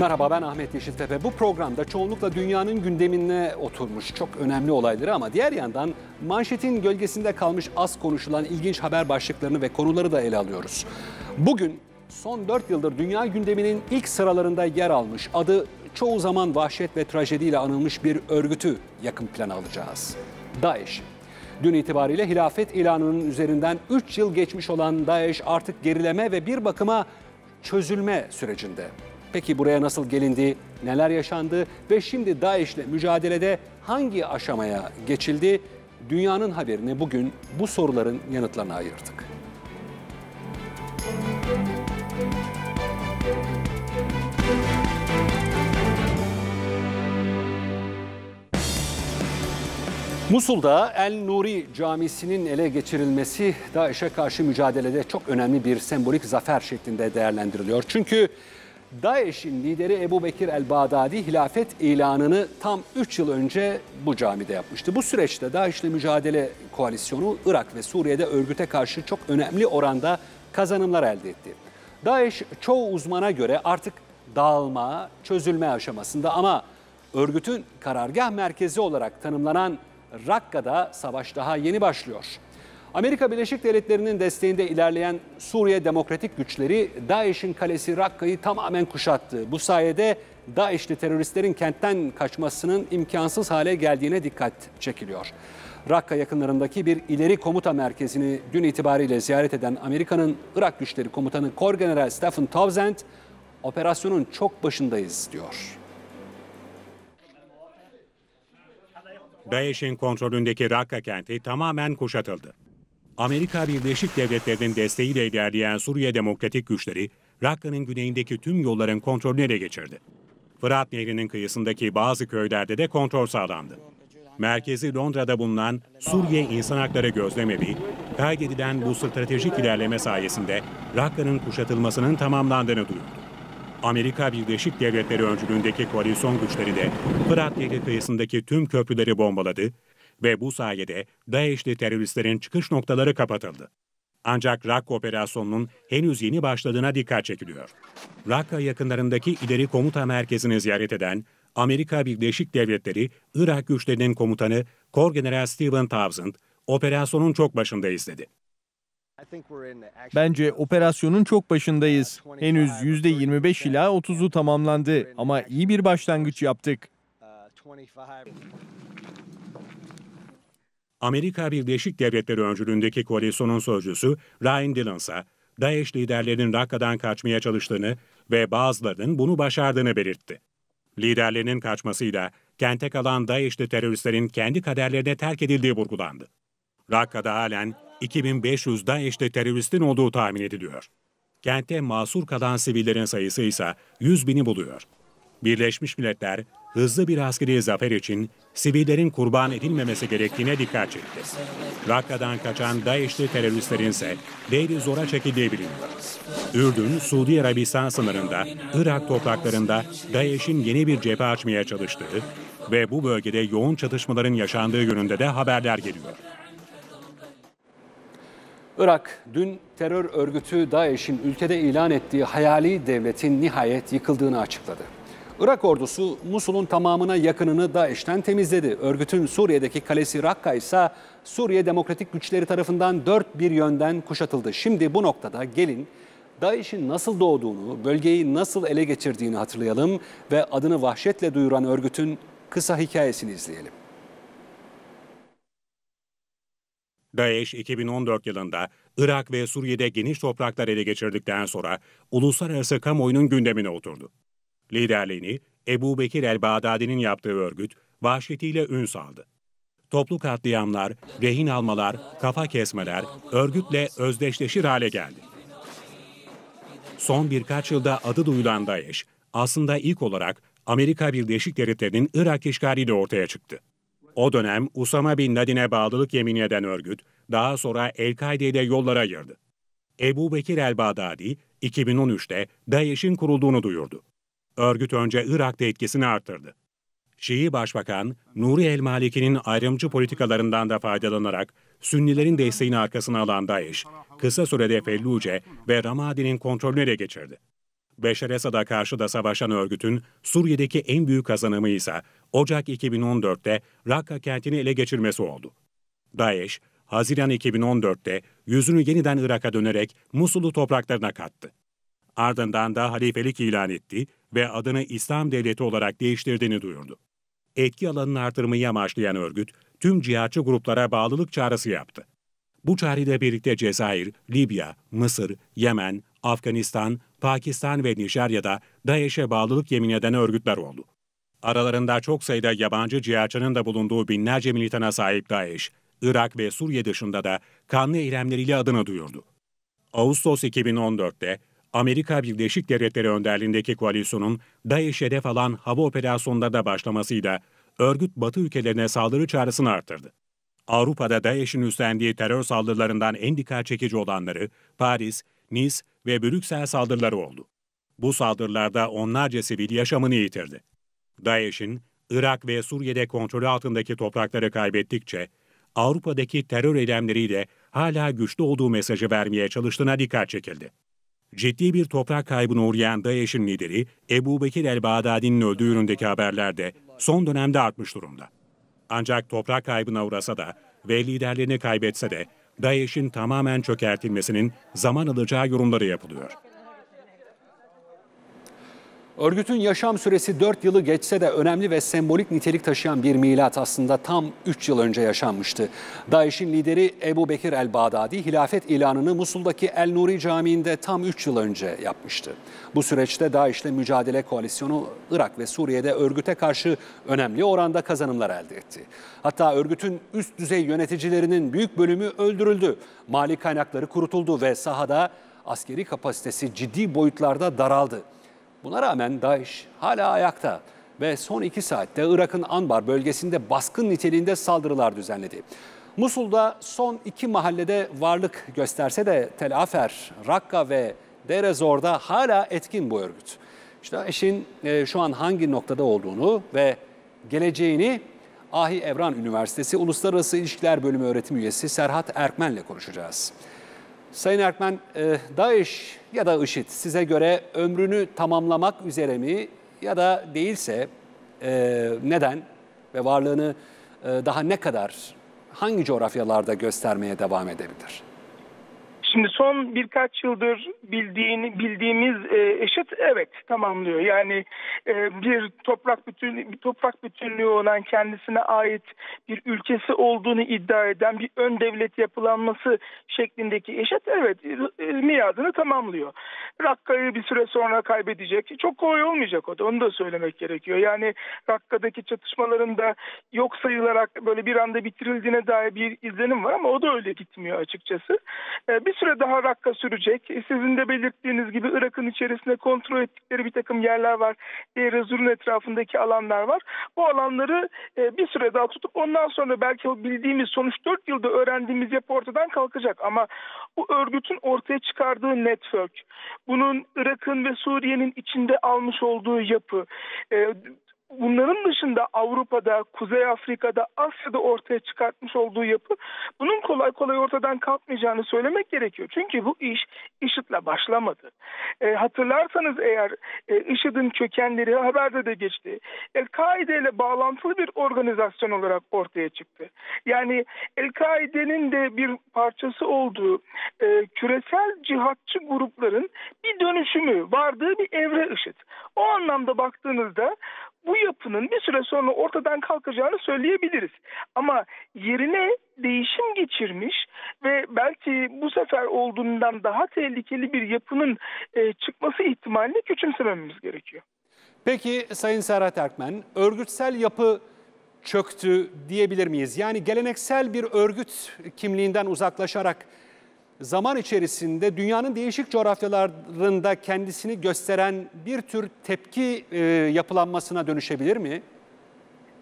Merhaba ben Ahmet Yeşiltepe. Bu programda çoğunlukla dünyanın gündemine oturmuş çok önemli olayları ama diğer yandan manşetin gölgesinde kalmış az konuşulan ilginç haber başlıklarını ve konuları da ele alıyoruz. Bugün son 4 yıldır dünya gündeminin ilk sıralarında yer almış adı çoğu zaman vahşet ve trajediyle anılmış bir örgütü yakın plana alacağız. DAEŞ. Dün itibariyle hilafet ilanının üzerinden 3 yıl geçmiş olan DAEŞ artık gerileme ve bir bakıma çözülme sürecinde. Peki buraya nasıl gelindi, neler yaşandı ve şimdi DAEŞ'le mücadelede hangi aşamaya geçildi? Dünyanın haberini bugün bu soruların yanıtlarına ayırdık. Musul'da El Nuri Camisi'nin ele geçirilmesi DAEŞ'e karşı mücadelede çok önemli bir sembolik zafer şeklinde değerlendiriliyor. Çünkü DAEŞ'in lideri Ebu Bekir el-Bağdadi hilafet ilanını tam 3 yıl önce bu camide yapmıştı. Bu süreçte DAEŞ'le mücadele koalisyonu Irak ve Suriye'de örgüte karşı çok önemli oranda kazanımlar elde etti. DAEŞ çoğu uzmana göre artık dağılma, çözülme aşamasında ama örgütün karargah merkezi olarak tanımlanan Rakka'da savaş daha yeni başlıyor. Amerika Birleşik Devletleri'nin desteğinde ilerleyen Suriye Demokratik Güçleri DAEŞ'in kalesi Rakka'yı tamamen kuşattı. Bu sayede DAEŞ'li teröristlerin kentten kaçmasının imkansız hale geldiğine dikkat çekiliyor. Rakka yakınlarındaki bir ileri komuta merkezini dün itibariyle ziyaret eden Amerika'nın Irak Güçleri Komutanı Kor General Stephen Townsend, operasyonun çok başındayız diyor. DAEŞ'in kontrolündeki Rakka kenti tamamen kuşatıldı. Amerika Birleşik Devletleri'nin desteğiyle ilerleyen Suriye Demokratik Güçleri, Rakka'nın güneyindeki tüm yolların kontrolünü ele geçirdi. Fırat Nehri'nin kıyısındaki bazı köylerde de kontrol sağlandı. Merkezi Londra'da bulunan Suriye İnsan Hakları Gözlemevi, kaydedilen bu stratejik ilerleme sayesinde Rakka'nın kuşatılmasının tamamlandığını duyurdu. Amerika Birleşik Devletleri öncülüğündeki koalisyon güçleri de Fırat Nehri kıyısındaki tüm köprüleri bombaladı ve bu sayede DAEŞ'li teröristlerin çıkış noktaları kapatıldı. Ancak Rakka operasyonunun henüz yeni başladığına dikkat çekiliyor. Rakka yakınlarındaki ileri komuta merkezini ziyaret eden Amerika Birleşik Devletleri Irak güçlerinin komutanı Kor General Stephen Townsend, operasyonun çok başındayız dedi. Bence operasyonun çok başındayız. Henüz %25 ila 30'u tamamlandı ama iyi bir başlangıç yaptık. Amerika Birleşik Devletleri öncülüğündeki koalisyonun sözcüsü Ryan Dillon ise DAEŞ liderlerinin Rakka'dan kaçmaya çalıştığını ve bazılarının bunu başardığını belirtti. Liderlerinin kaçmasıyla kente kalan DAEŞ'li teröristlerin kendi kaderlerine terk edildiği vurgulandı. Rakka'da halen 2500 DAEŞ'li teröristin olduğu tahmin ediliyor. Kente masur kalan sivillerin sayısı ise 100 bini buluyor. Birleşmiş Milletler hızlı bir askeri zafer için sivillerin kurban edilmemesi gerektiğine dikkat çekti. Rakka'dan kaçan DAEŞ'li teröristlerin ise Deir Zor'a çekildiği biliniyor. Ürdün, Suudi Arabistan sınırında, Irak topraklarında DAEŞ'in yeni bir cephe açmaya çalıştığı ve bu bölgede yoğun çatışmaların yaşandığı yönünde de haberler geliyor. Irak dün terör örgütü DAEŞ'in ülkede ilan ettiği hayali devletin nihayet yıkıldığını açıkladı. Irak ordusu Musul'un tamamına yakınını DAEŞ'ten temizledi. Örgütün Suriye'deki kalesi Rakka ise Suriye Demokratik Güçleri tarafından dört bir yönden kuşatıldı. Şimdi bu noktada gelin DAEŞ'in nasıl doğduğunu, bölgeyi nasıl ele geçirdiğini hatırlayalım ve adını vahşetle duyuran örgütün kısa hikayesini izleyelim. DAEŞ 2014 yılında Irak ve Suriye'de geniş topraklar ele geçirdikten sonra uluslararası kamuoyunun gündemine oturdu. Liderliğini Ebu Bekir el-Bağdadi'nin yaptığı örgüt vahşetiyle ün saldı. Toplu katliamlar, rehin almalar, kafa kesmeler örgütle özdeşleşir hale geldi. Son birkaç yılda adı duyulan DAEŞ aslında ilk olarak Amerika Birleşik Devletleri'nin Irak işgaliyle ortaya çıktı. O dönem Usama Bin Laden'e bağlılık yemin eden örgüt daha sonra El-Kaide ile yollara ayırdı. Ebu Bekir el-Bağdadi 2013'te DAEŞ'in kurulduğunu duyurdu. Örgüt önce Irak'ta etkisini arttırdı. Şii Başbakan Nuri El Maliki'nin ayrımcı politikalarından da faydalanarak Sünnilerin desteğini arkasına alan DAEŞ, kısa sürede Felluce ve Ramadi'nin kontrolünü ele geçirdi. Beşer Esad'a karşı da savaşan örgütün Suriye'deki en büyük kazanımı ise Ocak 2014'te Rakka kentini ele geçirmesi oldu. DAEŞ, Haziran 2014'te yüzünü yeniden Irak'a dönerek Musul'u topraklarına kattı. Ardından da halifelik ilan etti ve adını İslam Devleti olarak değiştirdiğini duyurdu. Etki alanını artırmayı amaçlayan örgüt, tüm cihatçı gruplara bağlılık çağrısı yaptı. Bu çağrıyla birlikte Cezayir, Libya, Mısır, Yemen, Afganistan, Pakistan ve Nijerya'da DAEŞ'e bağlılık yemin eden örgütler oldu. Aralarında çok sayıda yabancı cihatçının da bulunduğu binlerce militana sahip DAEŞ, Irak ve Suriye dışında da kanlı eylemleriyle adını duyurdu. Ağustos 2014'te Amerika Birleşik Devletleri önderliğindeki koalisyonun DAEŞ hedef alan hava operasyonunda da başlamasıyla örgüt Batı ülkelerine saldırı çağrısını arttırdı. Avrupa'da DAEŞ'in üstlendiği terör saldırılarından en dikkat çekici olanları Paris, Nice ve Brüksel saldırıları oldu. Bu saldırılarda onlarca sivil yaşamını yitirdi. DAEŞ'in Irak ve Suriye'de kontrolü altındaki toprakları kaybettikçe Avrupa'daki terör eylemleriyle hala güçlü olduğu mesajı vermeye çalıştığına dikkat çekildi. Ciddi bir toprak kaybına uğrayan DAEŞ'in lideri Ebu Bekir el-Bağdadi'nin öldüğü yönündeki haberler de son dönemde artmış durumda. Ancak toprak kaybına uğrasa da ve liderlerini kaybetse de DAEŞ'in tamamen çökertilmesinin zaman alacağı yorumları yapılıyor. Örgütün yaşam süresi 4 yılı geçse de önemli ve sembolik nitelik taşıyan bir milat aslında tam 3 yıl önce yaşanmıştı. DAEŞ'in lideri Ebu Bekir el-Bağdadi hilafet ilanını Musul'daki El Nuri Camii'nde tam 3 yıl önce yapmıştı. Bu süreçte DAEŞ'le mücadele koalisyonu Irak ve Suriye'de örgüte karşı önemli oranda kazanımlar elde etti. Hatta örgütün üst düzey yöneticilerinin büyük bölümü öldürüldü. Mali kaynakları kurutuldu ve sahada askeri kapasitesi ciddi boyutlarda daraldı. Buna rağmen DAEŞ hala ayakta ve son iki saatte Irak'ın Anbar bölgesinde baskın niteliğinde saldırılar düzenledi. Musul'da son iki mahallede varlık gösterse de Tel Afer, Rakka ve Deir Zor'da hala etkin bu örgüt. İşte DAEŞ'in e, şu an hangi noktada olduğunu ve geleceğini Ahi Evran Üniversitesi Uluslararası İlişkiler Bölümü öğretim üyesi Serhat Erkmen'le konuşacağız. Sayın Erkmen, e, DAEŞ ya da IŞİD size göre ömrünü tamamlamak üzere mi ya da değilse e, neden ve varlığını e, daha ne kadar hangi coğrafyalarda göstermeye devam edebilir? Şimdi son birkaç yıldır bildiğini bildiğimiz e, eşit evet tamamlıyor. Yani e, bir toprak bütün bir toprak bütünlüğü olan kendisine ait bir ülkesi olduğunu iddia eden bir ön devlet yapılanması şeklindeki eşit evet e, miadını tamamlıyor. Rakka'yı bir süre sonra kaybedecek. Çok kolay olmayacak o da onu da söylemek gerekiyor. Yani Rakka'daki çatışmalarında yok sayılarak böyle bir anda bitirildiğine dair bir izlenim var ama o da öyle gitmiyor açıkçası. E, bir süre daha Rakka sürecek. E, sizin de belirttiğiniz gibi Irak'ın içerisinde kontrol ettikleri bir takım yerler var. Deir Ezur'un etrafındaki alanlar var. Bu alanları e, bir süre daha tutup ondan sonra belki o bildiğimiz sonuç 4 yılda öğrendiğimiz yapı ortadan kalkacak. Ama bu örgütün ortaya çıkardığı network, bunun Irak'ın ve Suriye'nin içinde almış olduğu yapı, e, bunların dışında Avrupa'da, Kuzey Afrika'da, Asya'da ortaya çıkartmış olduğu yapı bunun kolay kolay ortadan kalkmayacağını söylemek gerekiyor. Çünkü bu iş IŞİD'le başlamadı. E, hatırlarsanız eğer e, IŞİD'in kökenleri haberde de geçti. El-Kaide ile bağlantılı bir organizasyon olarak ortaya çıktı. Yani El-Kaide'nin de bir parçası olduğu e, küresel cihatçı grupların bir dönüşümü vardığı bir evre IŞİD. O anlamda baktığınızda bu yapının bir süre sonra ortadan kalkacağını söyleyebiliriz. Ama yerine değişim geçirmiş ve belki bu sefer olduğundan daha tehlikeli bir yapının e, çıkması ihtimalini küçümsememiz gerekiyor. Peki Sayın Serhat Erkmen, örgütsel yapı çöktü diyebilir miyiz? Yani geleneksel bir örgüt kimliğinden uzaklaşarak zaman içerisinde dünyanın değişik coğrafyalarında kendisini gösteren bir tür tepki e, yapılanmasına dönüşebilir mi?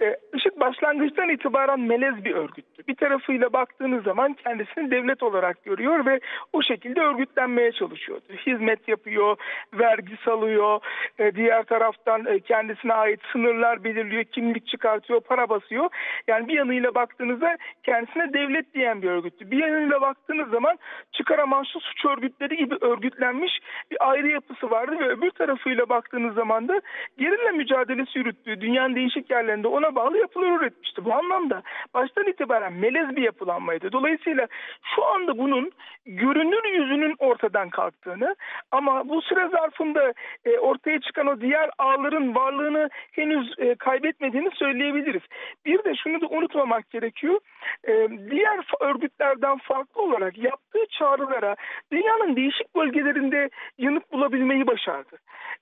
E, IŞİD başlangıçtan itibaren melez bir örgüttü. Bir tarafıyla baktığınız zaman kendisini devlet olarak görüyor ve o şekilde örgütlenmeye çalışıyordu. Hizmet yapıyor, vergi salıyor, e, diğer taraftan e, kendisine ait sınırlar belirliyor, kimlik çıkartıyor, para basıyor. Yani bir yanıyla baktığınızda kendisine devlet diyen bir örgüttü. Bir yanıyla baktığınız zaman çıkar amaçlı suç örgütleri gibi örgütlenmiş bir ayrı yapısı vardı ve öbür tarafıyla baktığınız zaman da gerilla mücadelesi yürüttüğü dünyanın değişik yerlerinde ona bağlı yapılar üretmişti. Bu anlamda baştan itibaren melez bir yapılanmaydı. Dolayısıyla şu anda bunun görünür yüzünün ortadan kalktığını ama bu süre zarfında e, ortaya çıkan o diğer ağların varlığını henüz e, kaybetmediğini söyleyebiliriz. Bir de şunu da unutmamak gerekiyor. E, diğer örgütlerden farklı olarak yaptığı çağrılara dünyanın değişik bölgelerinde yanıt bulabilmeyi başardı.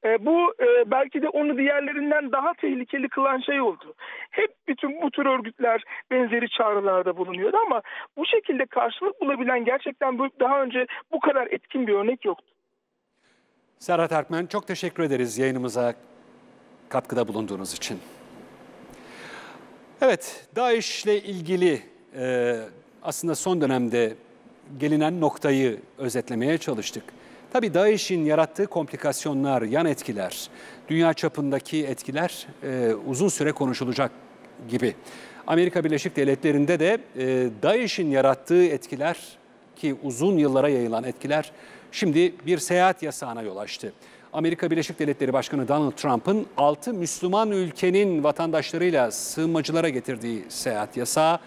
E, bu e, belki de onu diğerlerinden daha tehlikeli kılan şey oldu. Hep bütün bu tür örgütler benzeri çağrılarda bulunuyordu ama bu şekilde karşılık bulabilen gerçekten daha önce bu kadar etkin bir örnek yoktu. Serhat Erkmen çok teşekkür ederiz yayınımıza katkıda bulunduğunuz için. Evet, DAEŞ ile ilgili e, aslında son dönemde gelinen noktayı özetlemeye çalıştık. Tabii DAEŞ'in yarattığı komplikasyonlar, yan etkiler, dünya çapındaki etkiler e, uzun süre konuşulacak gibi. Amerika Birleşik Devletleri'nde de e, DAEŞ'in yarattığı etkiler ki uzun yıllara yayılan etkiler şimdi bir seyahat yasağına yol açtı. Amerika Birleşik Devletleri Başkanı Donald Trump'ın 6 Müslüman ülkenin vatandaşlarıyla sığınmacılara getirdiği seyahat yasağı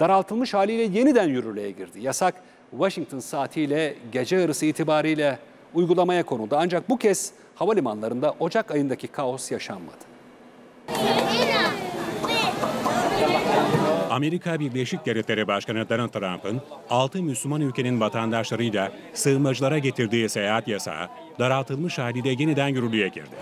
daraltılmış haliyle yeniden yürürlüğe girdi. Yasak Washington saatiyle gece yarısı itibariyle uygulamaya konuldu. Ancak bu kez havalimanlarında Ocak ayındaki kaos yaşanmadı. Amerika Birleşik Devletleri Başkanı Donald Trump'ın 6 Müslüman ülkenin vatandaşlarıyla sığınmacılara getirdiği seyahat yasağı daraltılmış haliyle yeniden yürürlüğe girdi.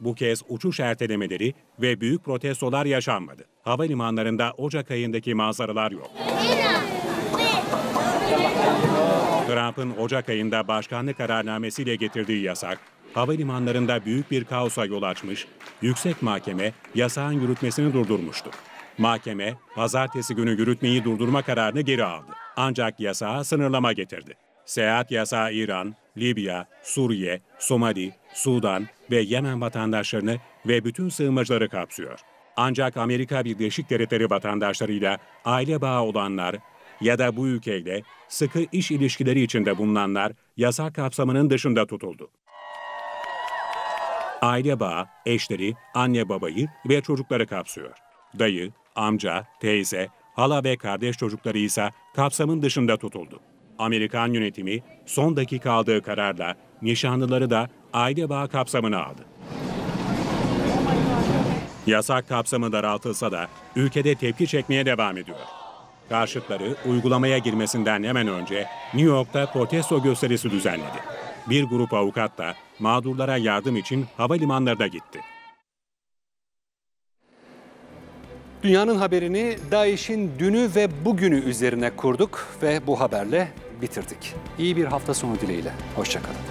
Bu kez uçuş ertelemeleri ve büyük protestolar yaşanmadı. Havalimanlarında Ocak ayındaki manzaralar yok. Trump'ın Ocak ayında başkanlık kararnamesiyle getirdiği yasak, havalimanlarında büyük bir kaosa yol açmış, yüksek mahkeme yasağın yürütmesini durdurmuştu. Mahkeme, pazartesi günü yürütmeyi durdurma kararını geri aldı. Ancak yasağa sınırlama getirdi. Seyahat yasağı İran, Libya, Suriye, Somali, Sudan ve Yemen vatandaşlarını ve bütün sığınmacıları kapsıyor. Ancak Amerika Birleşik Devletleri vatandaşlarıyla aile bağı olanlar ya da bu ülkeyle sıkı iş ilişkileri içinde bulunanlar yasak kapsamının dışında tutuldu. Aile bağı, eşleri, anne babayı ve çocukları kapsıyor. Dayı, amca, teyze, hala ve kardeş çocukları ise kapsamın dışında tutuldu. Amerikan yönetimi son dakika aldığı kararla nişanlıları da aile bağı kapsamına aldı. Yasak kapsamı daraltılsa da ülkede tepki çekmeye devam ediyor. Karşıtları uygulamaya girmesinden hemen önce New York'ta protesto gösterisi düzenledi. Bir grup avukat da mağdurlara yardım için havalimanlarına gitti. Dünyanın haberini DAEŞ'in dünü ve bugünü üzerine kurduk ve bu haberle bitirdik. İyi bir hafta sonu dileğiyle. Hoşçakalın.